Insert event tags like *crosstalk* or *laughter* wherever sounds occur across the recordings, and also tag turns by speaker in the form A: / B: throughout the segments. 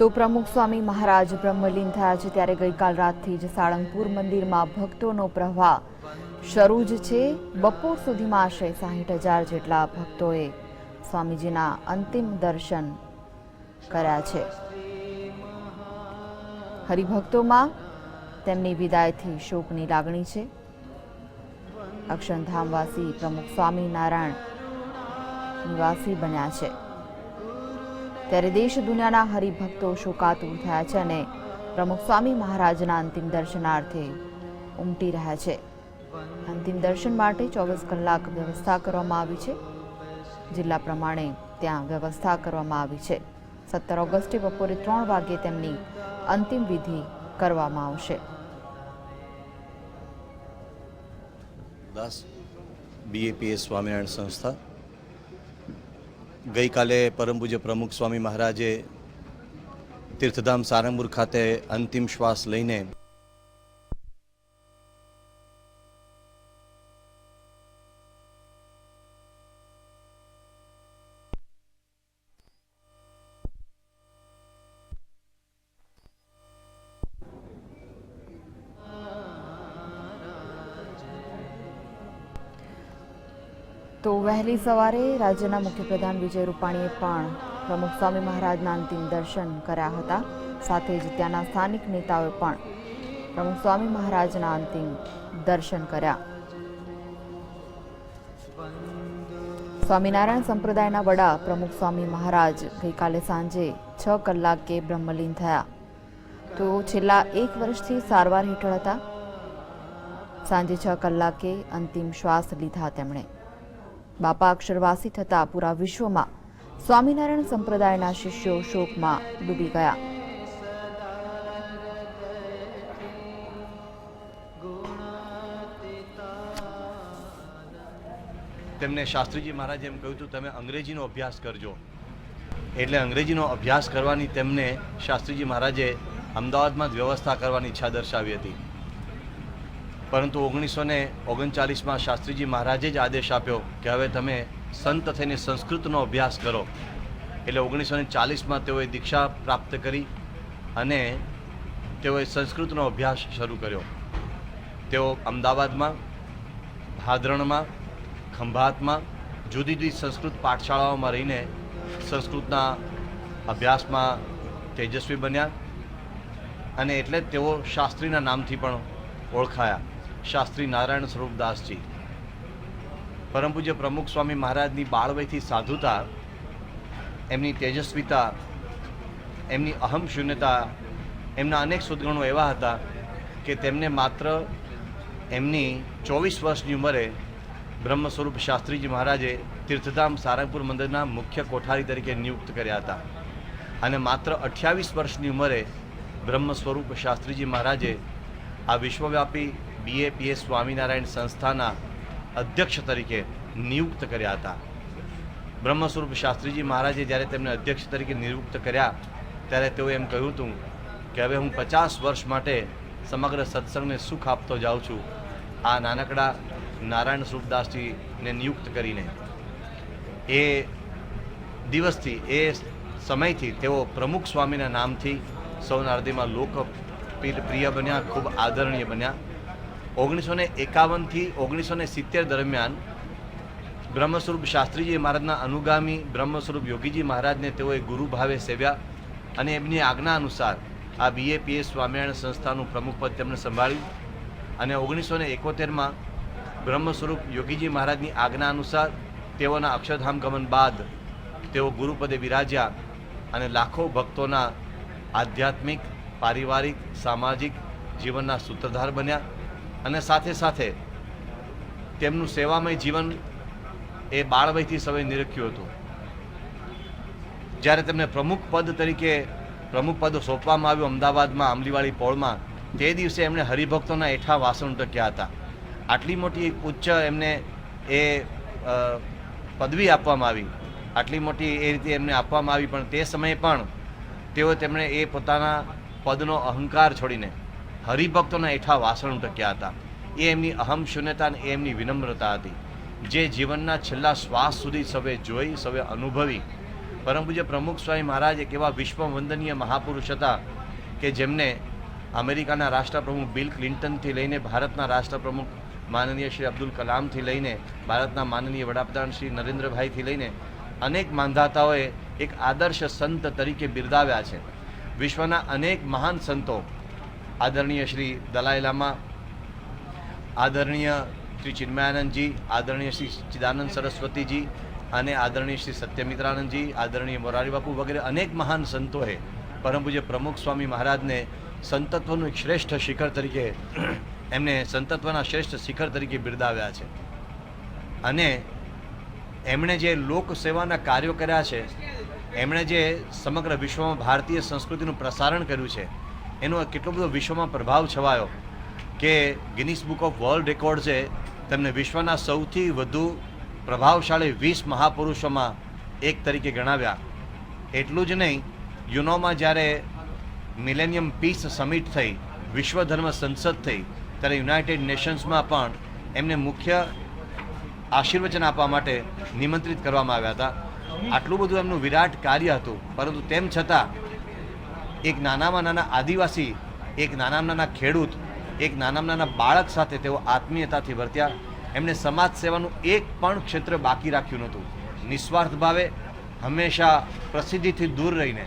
A: તો પ્રમુખ સ્વામી મહારાજ બ્રહ્મલીન થયા છે ત્યારે ગઈકાલ રાતથી જ સાળંગપુર મંદિરમાં ભક્તોનો પ્રવાહ શરૂ જ છે. બપોર સુધીમાં આશરે સાહીઠ હજાર જેટલા ભક્તોએ સ્વામીજીના અંતિમ દર્શન કર્યા છે. હરિભક્તોમાં તેમની વિદાયથી શોકની લાગણી છે. અક્ષરધામવાસી પ્રમુખ સ્વામિનારાયણ નિવાસી બન્યા છે. ત્યારે દેશ દુનિયાના હરિભક્તો શોકાતુર થયા છે અને પ્રમુખ સ્વામી મહારાજના અંતિમ દર્શનાર્થે ઉમટી રહ્યા છે. અંતિમ દર્શન માટે ચોવીસ કલાક વ્યવસ્થા કરવામાં આવી છે. જિલ્લા પ્રમાણે ત્યાં વ્યવસ્થા કરવામાં આવી છે. સત્તર ઓગસ્ટે બપોરે ત્રણ વાગે તેમની અંતિમ વિધિ કરવામાં આવશે.
B: દાસ બીએપીએસ સ્વામિનારાયણ સંસ્થા. ગઈકાલે પરમ પ્રમુખ સ્વામી મહારાજે તીર્થધામ સારંગપુર ખાતે અંતિમ શ્વાસ લઈને
A: તો વહેલી સવારે રાજ્યના મુખ્યપ્રધાન વિજય રૂપાણીએ પણ પ્રમુખ સ્વામી મહારાજના અંતિમ દર્શન કર્યા હતા. સાથે જ ત્યાંના સ્થાનિક નેતાઓએ પણ પ્રમુખ સ્વામી મહારાજના અંતિમ દર્શન કર્યા. સ્વામિનારાયણ સંપ્રદાયના વડા પ્રમુખ સ્વામી મહારાજ ગઈકાલે સાંજે છ કલાકે બ્રહ્મલીન થયા. તો છેલ્લા એક વર્ષથી સારવાર હેઠળ હતા. સાંજે છ કલાકે અંતિમ શ્વાસ લીધા તેમણે. બાપા અક્ષરવાસી થતા પૂરા વિશ્વમાં સ્વામિનારાયણ સંપ્રદાયના શિષ્યો શોકમાં ડૂબી ગયા.
B: તેમને શાસ્ત્રીજી મહારાજે એમ કહ્યું હતું, તમે અંગ્રેજીનો અભ્યાસ કરજો. એટલે અંગ્રેજીનો અભ્યાસ કરવાની તેમને શાસ્ત્રીજી મહારાજે અમદાવાદમાં જ વ્યવસ્થા કરવાની ઈચ્છા દર્શાવી હતી. પરંતુ ઓગણીસો ને ઓગણચાલીસમાં શાસ્ત્રીજી મહારાજે જ આદેશ આપ્યો કે હવે તમે સંત થઈને સંસ્કૃતનો અભ્યાસ કરો. એટલે ઓગણીસો ને ચાલીસમાં તેઓએ દીક્ષા પ્રાપ્ત કરી અને તેઓએ સંસ્કૃતનો અભ્યાસ શરૂ કર્યો. તેઓ અમદાવાદમાં, ભાદરણમાં, ખંભાતમાં, જુદી જુદી સંસ્કૃત પાઠશાળાઓમાં રહીને સંસ્કૃતના અભ્યાસમાં તેજસ્વી બન્યા અને એટલે જ તેઓ શાસ્ત્રીના નામથી પણ ઓળખાયા. શાસ્ત્રી નારાયણ સ્વરૂપદાસજી પરમ પૂજ્ય પ્રમુખ સ્વામી મહારાજની બાળવયથી સાધુતા, એમની તેજસ્વીતા, એમની અહમ શૂન્યતા, એમના અનેક સદગુણો એવા હતા કે તેમને માત્ર એમની ચોવીસ વર્ષની ઉંમરે બ્રહ્મ સ્વરૂપ શાસ્ત્રીજી મહારાજે તીર્થધામ સારંગપુર મંદિરના મુખ્ય કોઠારી તરીકે નિયુક્ત કર્યા હતા. અને માત્ર અઠ્યાવીસ વર્ષની ઉંમરે બ્રહ્મ સ્વરૂપ શાસ્ત્રીજી મહારાજે આ વિશ્વવ્યાપી બીએપીએસ સ્વામિનારાયણ સંસ્થાના અધ્યક્ષ તરીકે નિયુક્ત કર્યા હતા. બ્રહ્મસ્વરૂપ શાસ્ત્રીજી મહારાજે જ્યારે તેમને અધ્યક્ષ તરીકે નિયુક્ત કર્યા, ત્યારે તેઓએ એમ કહ્યું હતું કે હવે હું પચાસ વર્ષ માટે સમગ્ર સત્સંગને સુખ આપતો જાઉં છું. આ નાનકડા નારાયણ સ્વરૂપદાસજીને નિયુક્ત કરીને. એ દિવસથી, એ સમયથી તેઓ પ્રમુખ સ્વામીના નામથી સૌના હૃદયમાં લોક પ્રિય બન્યા, ખૂબ આદરણીય બન્યા. ઓગણીસો ને એકાવનથી ઓગણીસો ને સિત્તેર દરમિયાન બ્રહ્મસ્વરૂપ શાસ્ત્રીજી મહારાજના અનુગામી બ્રહ્મસ્વરૂપ યોગીજી મહારાજને તેઓએ ગુરુ ભાવે સેવ્યા અને એમની આજ્ઞા અનુસાર આ બીએપીએસ સ્વામિનારાયણ સંસ્થાનું પ્રમુખ પદ તેમણે સંભાળ્યું અને ઓગણીસો ને એકોતેરમાં બ્રહ્મસ્વરૂપ યોગીજી મહારાજની આજ્ઞા અનુસાર તેઓના અક્ષરધામ ગમન બાદ તેઓ ગુરુપદે બિરાજ્યા અને લાખો ભક્તોના આધ્યાત્મિક, પારિવારિક, સામાજિક જીવનના સૂત્રધાર બન્યા. અને સાથે સાથે તેમનું સેવામય જીવન એ બાળવયથી સમય નિરખ્યું હતું. જ્યારે તેમને પ્રમુખ પદ તરીકે પ્રમુખ પદ સોંપવામાં આવ્યું અમદાવાદમાં આંબલીવાળી પોળમાં, તે દિવસે એમણે હરિભક્તોના એઠા વાસણ ટક્યા હતા. આટલી મોટી ઉચ્ચ એમને એ પદવી આપવામાં આવી. આટલી મોટી એ રીતે એમને આપવામાં આવી, પણ તે સમયે પણ તેઓ તેમણે એ પોતાના પદનો અહંકાર છોડીને હરિભક્તોના એઠા વાસણ ટક્યા હતા. એ એમની અહમ શૂન્યતા અને એમની વિનમ્રતા હતી. જે જીવનના છેલ્લા શ્વાસ સુધી સવે જોઈ, સવે અનુભવી. પરમ પૂજ્ય પ્રમુખ સ્વામી મહારાજ એક એવા વિશ્વવંદનીય મહાપુરુષ હતા કે જેમને અમેરિકાના રાષ્ટ્રપ્રમુખ બિલ ક્લિન્ટનથી લઈને ભારતના રાષ્ટ્રપ્રમુખ માનનીય શ્રી અબ્દુલ કલામથી લઈને ભારતના માનનીય વડાપ્રધાન શ્રી નરેન્દ્રભાઈથી લઈને અનેક માંધાતાઓએ એક આદર્શ સંત તરીકે બિરદાવ્યા છે. વિશ્વના અનેક મહાન સંતો આદરણીય શ્રી દલાઈ લામા, આદરણીય શ્રી ચિન્મયાનંદજી, આદરણીય શ્રી ચિદાનંદ સરસ્વતીજી અને આદરણીય શ્રી સત્યમિત્રાનંદજી, આદરણીય મોરારી બાપુ વગેરે અનેક મહાન સંતોએ પરમ પૂજ્ય પ્રમુખ સ્વામી મહારાજને સંતત્વનું એક શ્રેષ્ઠ શિખર તરીકે *clears throat* એમને સંતત્વના શ્રેષ્ઠ શિખર તરીકે બિરદાવ્યા છે. અને એમણે જે લોક સેવાના કાર્યો કર્યા છે, એમણે જે સમગ્ર વિશ્વમાં ભારતીય સંસ્કૃતિનું પ્રસારણ કર્યું છે એનો કેટલો બધો વિશ્વમાં પ્રભાવ છવાયો કે ગિનિસ બુક ઓફ વર્લ્ડ રેકોર્ડ્સે તેમને વિશ્વના સૌથી વધુ પ્રભાવશાળી વીસ મહાપુરુષોમાં એક તરીકે ગણાવ્યા. એટલું જ નહીં, યુનોમાં જ્યારે મિલેનિયમ પીસ સમિટ થઈ વિશ્વ ધર્મ સંસદ થઈ, ત્યારે યુનાઇટેડ નેશન્સમાં પણ એમને મુખ્ય આશીર્વચન આપવા માટે નિમંત્રિત કરવામાં આવ્યા હતા. આટલું બધું એમનું વિરાટ કાર્ય હતું, પરંતુ તેમ છતાં એક નાનામાં નાના આદિવાસી, એક નાનામાં નાના ખેડૂત, એક નાનામાં નાના બાળક સાથે તેઓ આત્મીયતાથી વર્ત્યા. એમણે સમાજ સેવાનું એક પણ ક્ષેત્ર બાકી રાખ્યું નહોતું. નિસ્વાર્થ ભાવે હંમેશા પ્રસિદ્ધિથી દૂર રહીને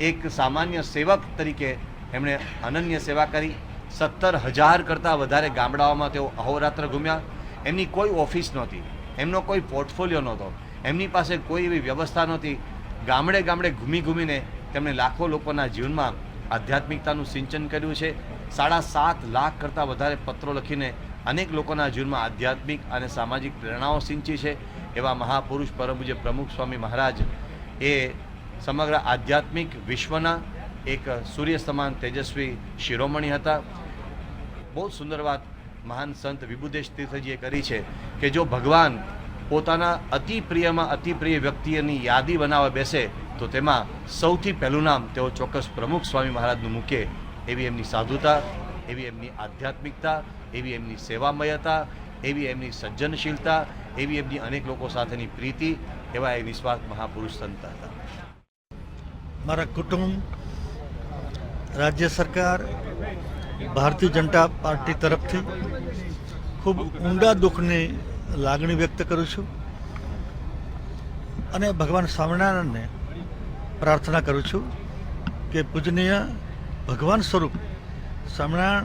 B: એક સામાન્ય સેવક તરીકે એમણે અનન્ય સેવા કરી. સત્તર હજાર કરતાં વધારે ગામડાઓમાં તેઓ અહોરાત્ર ઘૂમ્યા. એમની કોઈ ઓફિસ નહોતી, એમનો કોઈ પોર્ટફોલિયો નહોતો, એમની પાસે કોઈ એવી વ્યવસ્થા નહોતી. ગામડે ગામડે ઘૂમી ઘૂમીને તેમણે લાખો લોકોના જીવનમાં આધ્યાત્મિકતાનું સિંચન કર્યું છે. સાડા સાત લાખ કરતાં વધારે પત્રો લખીને અનેક લોકોના જીવનમાં આધ્યાત્મિક અને સામાજિક પ્રેરણાઓ સિંચી છે. એવા મહાપુરુષ પરમ પ્રમુખ સ્વામી મહારાજ એ સમગ્ર આધ્યાત્મિક વિશ્વના એક સૂર્ય સમાન તેજસ્વી શિરોમણી હતા. બહુ સુંદર વાત મહાન સંત વિભુદેશ તીર્થજીએ કરી છે કે જો ભગવાન પોતાના અતિ પ્રિયમાં અતિ પ્રિય વ્યક્તિની યાદી બનાવવા બેસે તો તેમાં સૌથી પહેલું નામ તેઓ ચોક્કસ પ્રમુખ સ્વામી મહારાજનું મૂકે એવી એમની સાધુતા, એવી એમની આધ્યાત્મિકતા, એવી એમની સેવામયતા, એવી એમની સજ્જનશીલતા, એવી એમની અનેક લોકો સાથેની પ્રીતિ, એવા એ વિશ્વાસ મહાપુરુષ સંત હતા.
C: મારા કુટુંબ, રાજ્ય સરકાર, ભારતીય જનતા પાર્ટી તરફથી ખૂબ ઊંડા દુઃખની લાગણી વ્યક્ત કરું છું અને ભગવાન સ્વામિનારાયણને પ્રાર્થના કરું છું કે પૂજનીય ભગવાન સ્વરૂપ સ્વામિનારાયણ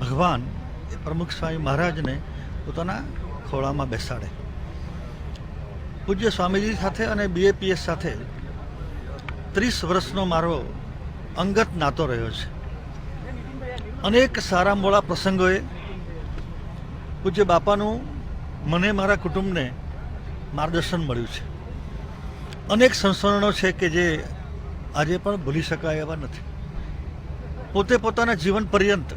C: ભગવાન એ પ્રમુખ સ્વામી મહારાજને પોતાના ખોળામાં બેસાડે. પૂજ્ય સ્વામીજી સાથે અને બીએપીએસ સાથે ત્રીસ વર્ષનો મારો અંગત નાતો રહ્યો છે. અનેક સારા મોળા પ્રસંગોએ પૂજ્ય બાપાનું, મને, મારા કુટુંબને માર્ગદર્શન મળ્યું છે. અનેક સંસ્મરણો છે કે જે આજે પણ ભૂલી શકાય એવા નથી. પોતે પોતાના જીવન પર્યંત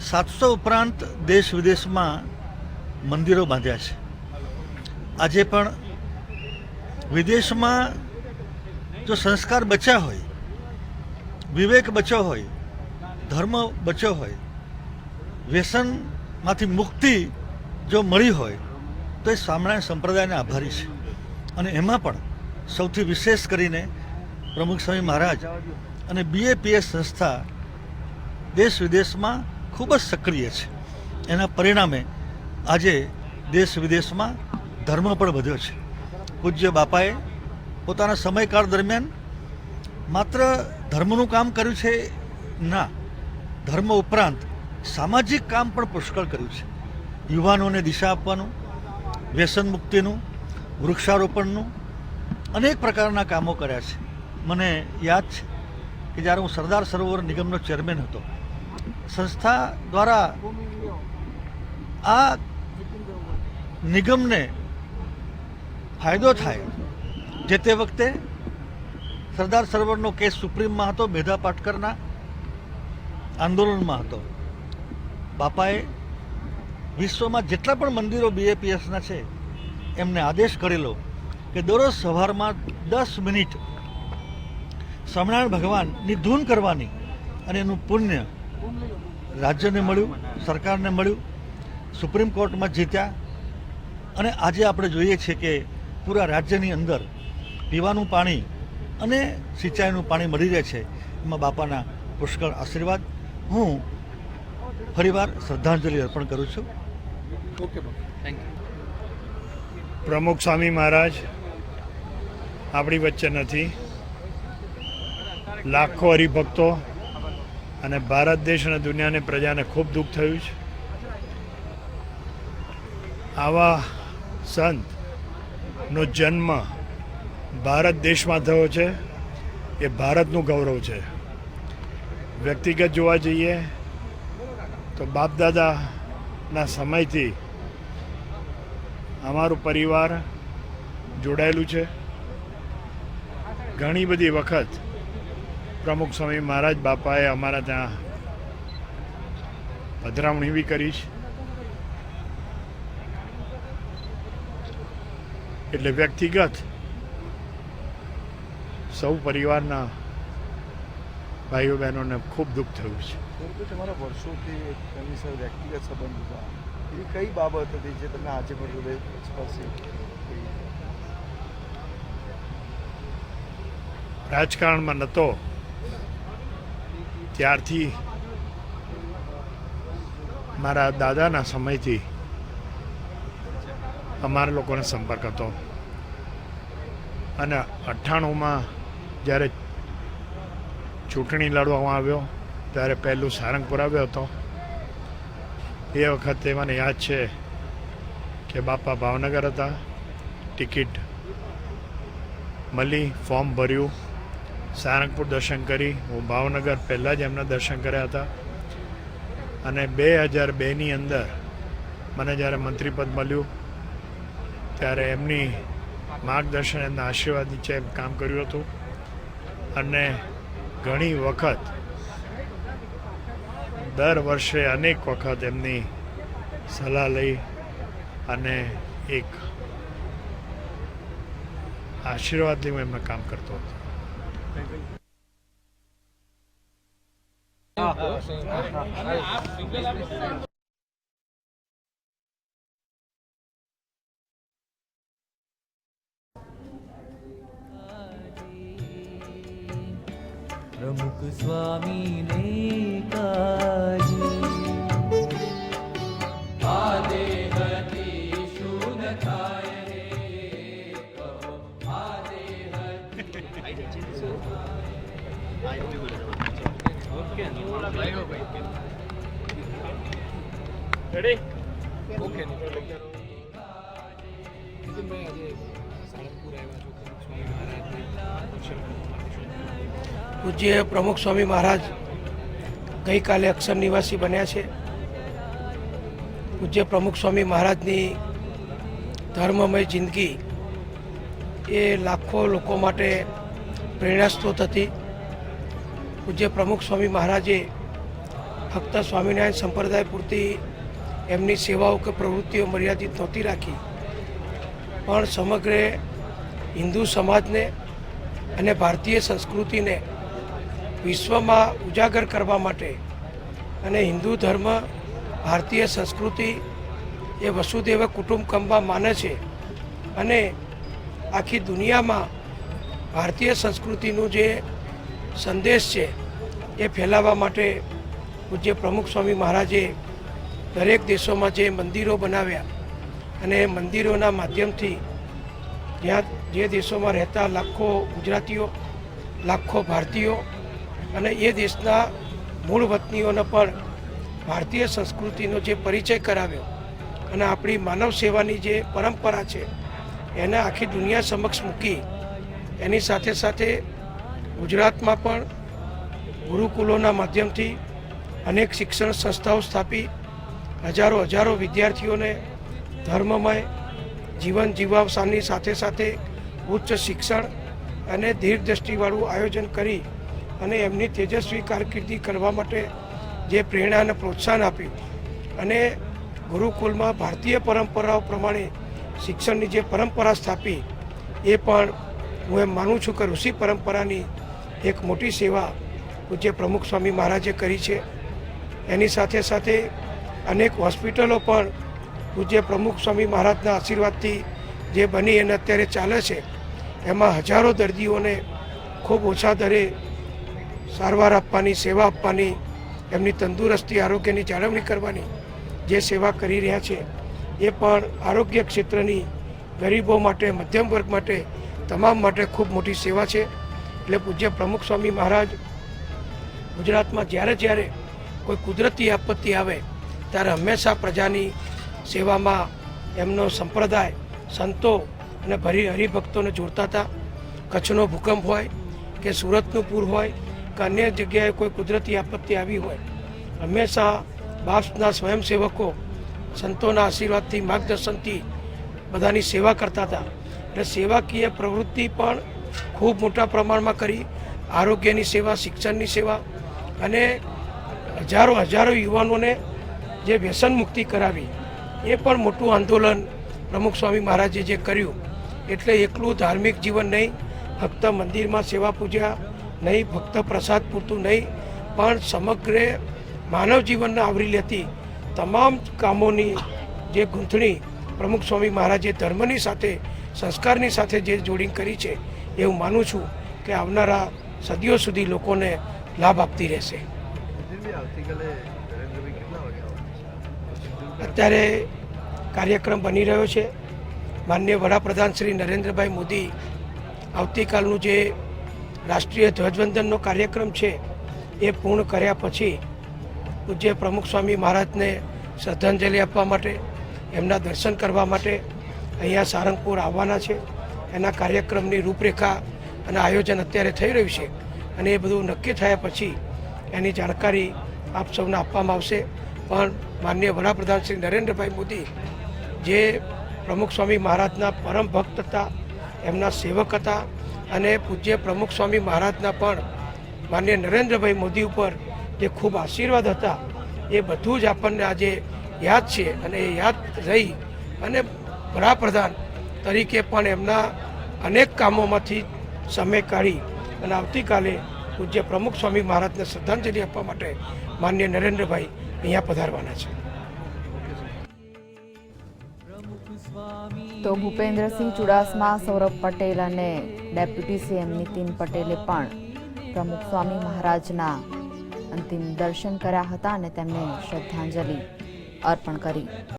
C: સાતસો ઉપરાંત દેશ વિદેશમાં મંદિરો બાંધ્યા છે. આજે પણ વિદેશમાં જો સંસ્કાર બચ્યા હોય, વિવેક બચ્યો હોય, ધર્મ બચ્યો હોય, વ્યસનમાંથી મુક્તિ જો મળી હોય, તો એ સ્વામિનારાયણ સંપ્રદાયને આભારી છે. અને એમાં પણ સૌથી વિશેષ કરીને પ્રમુખ સ્વામી મહારાજ અને બીએપીએસ સંસ્થા દેશ વિદેશમાં ખૂબ જ સક્રિય છે. એના પરિણામે આજે દેશ વિદેશમાં ધર્મ પણ વધ્યો છે. પૂજ્ય બાપાએ પોતાના સમયકાળ દરમિયાન માત્ર ધર્મનું કામ કર્યું છે ના, ધર્મ ઉપરાંત સામાજિક કામ પણ પુષ્કળ કર્યું છે. યુવાનોને દિશા આપવાનું, વ્યસન મુક્તિનું વૃક્ષારોપણનું અનેક પ્રકારના કામો કર્યા છે. મને યાદ છે કે જ્યારે હું સરદાર સરોવર નિગમનો ચેરમેન હતો, સંસ્થા દ્વારા આ નિગમને ફાયદો થાય જે તે વખતે સરદાર સરોવરનો કેસ સુપ્રીમમાં હતો, મેધા પાટકરના આંદોલનમાં હતો. બાપાએ વિશ્વમાં જેટલા પણ મંદિરો બીએપીએસના છે એમને આદેશ કરેલો કે દરરોજ સવારમાં દસ મિનિટ સ્વામિનારાયણ ભગવાનની ધૂન કરવાની અને એનું પુણ્ય રાજ્યને મળ્યું, સરકારને મળ્યું, સુપ્રીમ કોર્ટમાં જીત્યા. અને આજે આપણે જોઈએ છીએ કે પૂરા રાજ્યની અંદર પીવાનું પાણી અને સિંચાઈનું પાણી મળી રહે છે. એમાં બાપાના પુષ્કળ આશીર્વાદ. હું ફરીવાર શ્રદ્ધાંજલિ અર્પણ કરું છું.
D: પ્રમુખ સ્વામી મહારાજ આપણી વચ્ચે નથી. લાખો હરિભક્તો અને ભારત દેશ અને દુનિયાની પ્રજાને ખૂબ દુઃખ થયું છે. આવા સંતનો જન્મ ભારત દેશમાં થયો છે, એ ભારતનું ગૌરવ છે. વ્યક્તિગત જોવા જઈએ તો બાપદાદાના સમયથી અમારું પરિવાર જોડાયેલું છે. ઘણી બધી વખત પ્રમુખ સ્વામી મહારાજ બાપાએ અમારા ત્યાં પધરામણી બી કરી છે. એટલે વ્યક્તિગત સૌ પરિવારના ભાઈઓ બહેનોને ખૂબ દુઃખ થયું છે.
E: તમારા વર્ષોથી તેમની સાથે વ્યક્તિગત સંબંધ હતા. એવી કઈ બાબત હતી જે તમને આજે પણ હૃદય સ્પર્શી?
D: રાજકારણમાં નહોતો ત્યારથી મારા દાદાના સમયથી અમારા લોકોને સંપર્ક હતો. અને અઠ્ઠાણુંમાં જ્યારે ચૂંટણી લડવામાં આવ્યો, ત્યારે પહેલું સારંગપુર આવ્યો હતો. એ વખતે મને યાદ છે કે બાપા ભાવનગર હતા. ટિકિટ મળી, ફોર્મ ભર્યું. સારંગપુર દર્શન કરી. હું ભાવનગર પહેલાં જ એમના દર્શન કર્યા હતા. અને બે હજાર બેની અંદર મને જ્યારે મંત્રીપદ મળ્યું, ત્યારે એમની માર્ગદર્શન, એમના આશીર્વાદ નીચે કામ કર્યું હતું. અને ઘણી વખત દર વર્ષે અનેક વખત એમની સલાહ લઈ અને એક આશીર્વાદ લઈ હું એમનું કામ કરતો હતો.
F: પ્રમુખ સ્વામી ને કાજી આદે હતિ શુન થાય રે કહો આદે
G: પૂજ્ય પ્રમુખ સ્વામી મહારાજ ગઈકાલે અક્ષર નિવાસી બન્યા છે. પૂજ્ય પ્રમુખ સ્વામી મહારાજની ધર્મમય જિંદગી એ લાખો લોકો માટે પ્રેરણાસ્ત્રોત હતી. પૂજ્ય પ્રમુખ સ્વામી મહારાજે ફક્ત સ્વામિનારાયણ સંપ્રદાય પૂરતી એમની સેવાઓ કે પ્રવૃત્તિઓ મર્યાદિત નહોતી રાખી. પણ સમગ્ર હિન્દુ સમાજને અને ભારતીય સંસ્કૃતિને વિશ્વમાં ઉજાગર કરવા માટે અને હિન્દુ ધર્મ, ભારતીય સંસ્કૃતિ એ વસુદેવ કુટુંબકમમાં માને છે અને આખી દુનિયામાં ભારતીય સંસ્કૃતિનું જે સંદેશ છે એ ફેલાવવા માટે પૂજ્ય પ્રમુખ સ્વામી મહારાજે દરેક દેશોમાં જે મંદિરો બનાવ્યા અને મંદિરોના માધ્યમથી જ્યાં જે દેશોમાં રહેતા લાખો ગુજરાતીઓ, લાખો ભારતીયો અને એ દેશના મૂળ વતનીઓને પણ ભારતીય સંસ્કૃતિનો જે પરિચય કરાવ્યો અને આપણી માનવ સેવાની જે પરંપરા છે, એને આખી દુનિયા સમક્ષ મૂકી, એની સાથે સાથે ગુજરાતમાં પણ ગુરુકુલોના માધ્યમથી અનેક શિક્ષણ સંસ્થાઓ સ્થાપી, હજારો હજારો વિદ્યાર્થીઓને ધર્મમય, જીવન જીવાવસાની સાથે સાથે ઉચ્ચ શિક્ષણ અને દીર્ઘદ્રષ્ટિવાળું આયોજન કરી અને એમની તેજસ્વી કારકિર્દી કરવા માટે જે પ્રેરણા અને પ્રોત્સાહન આપ્યું અને ગુરુકુલમાં ભારતીય પરંપરાઓ પ્રમાણે શિક્ષણની જે પરંપરા સ્થાપી, એ પણ હું એમ માનું છું કે ઋષિ પરંપરાની એક મોટી સેવા પૂજ્ય પ્રમુખ સ્વામી મહારાજે કરી છે. એની સાથે સાથે અનેક હોસ્પિટલો પણ પૂજ્ય પ્રમુખ સ્વામી મહારાજના આશીર્વાદથી જે બની અને અત્યારે ચાલે છે, એમાં હજારો દર્દીઓને ખૂબ ઓછા દરે સારવાર આપવાની, સેવા આપવાની, એમની તંદુરસ્તી, આરોગ્યની જાળવણી કરવાની જે સેવા કરી રહ્યા છે, એ પણ આરોગ્ય ક્ષેત્રની ગરીબો માટે, મધ્યમ વર્ગ માટે, તમામ માટે ખૂબ મોટી સેવા છે. એટલે પૂજ્ય પ્રમુખ સ્વામી મહારાજ, ગુજરાતમાં જ્યારે જ્યારે કોઈ કુદરતી આપત્તિ આવે, ત્યારે હંમેશા પ્રજાની સેવામાં એમનો સંપ્રદાય, સંતો અને ભરી હરિભક્તોને જોડતા હતા. કચ્છનો ભૂકંપ હોય કે સુરતનું પૂર હોય અન્ય જગ્યાએ કોઈ કુદરતી આપત્તિ આવી હોય, હંમેશા બાપ્સના સ્વયંસેવકો સંતોના આશીર્વાદથી, માર્ગદર્શનથી બધાની સેવા કરતા હતા. એટલે સેવાકીય પ્રવૃત્તિ પણ ખૂબ મોટા પ્રમાણમાં કરી. આરોગ્યની સેવા, શિક્ષણની સેવા અને હજારો હજારો યુવાનોને જે વ્યસન મુક્તિ કરાવી, એ પણ મોટું આંદોલન પ્રમુખ સ્વામી મહારાજે જે કર્યું. એટલે એકલું ધાર્મિક જીવન નહીં, ફક્ત મંદિરમાં સેવા પૂજા નહીં ફક્ત પ્રસાદ પૂરતું નહીં, પણ સમગ્ર માનવ જીવનને આવરી લેતી તમામ કામોની જે ગૂંથણી પ્રમુખ સ્વામી મહારાજે ધર્મની સાથે, સંસ્કારની સાથે જે જોડિંગ કરી છે એ હું માનું છું કે આવનારા સદીઓ સુધી લોકોને લાભ આપતી રહેશે. અત્યારે કાર્યક્રમ બની રહ્યો છે. માનનીય વડાપ્રધાન શ્રી નરેન્દ્રભાઈ મોદી આવતીકાલનું જે રાષ્ટ્રીય ધ્વજવંદનનો કાર્યક્રમ છે, એ પૂર્ણ કર્યા પછી પૂજ્ય પ્રમુખ સ્વામી મહારાજને શ્રદ્ધાંજલિ આપવા માટે, એમના દર્શન કરવા માટે અહીંયા સારંગપુર આવવાના છે. એના કાર્યક્રમની રૂપરેખા અને આયોજન અત્યારે થઈ રહ્યું છે અને એ બધું નક્કી થયા પછી એની જાણકારી આપ સૌને આપવામાં આવશે. પણ માનનીય વડાપ્રધાન શ્રી નરેન્દ્રભાઈ મોદી જે પ્રમુખ સ્વામી મહારાજના પરમ ભક્ત હતા, એમના સેવક હતા અને પૂજ્ય પ્રમુખ સ્વામી મહારાજના પણ માન્ય નરેન્દ્રભાઈ મોદી ઉપર જે ખૂબ આશીર્વાદ હતા, એ બધું જ આપણને આજે યાદ છે અને એ યાદ રહી અને વડાપ્રધાન તરીકે પણ એમના અનેક કામોમાંથી સમય કાઢી અને આવતીકાલે પૂજ્ય પ્રમુખ સ્વામી મહારાજને શ્રદ્ધાંજલિ આપવા માટે માન્ય નરેન્દ્રભાઈ અહીંયા પધારવાના છે.
A: તો ભૂપેન્દ્રસિંહ ચુડાસમા, સૌરભ પટેલ અને ડેપ્યુટી સીએમ નીતિન પટેલે પણ પ્રમુખ સ્વામી મહારાજના અંતિમ દર્શન કર્યા હતા અને તેમને શ્રદ્ધાંજલિ અર્પણ કરી.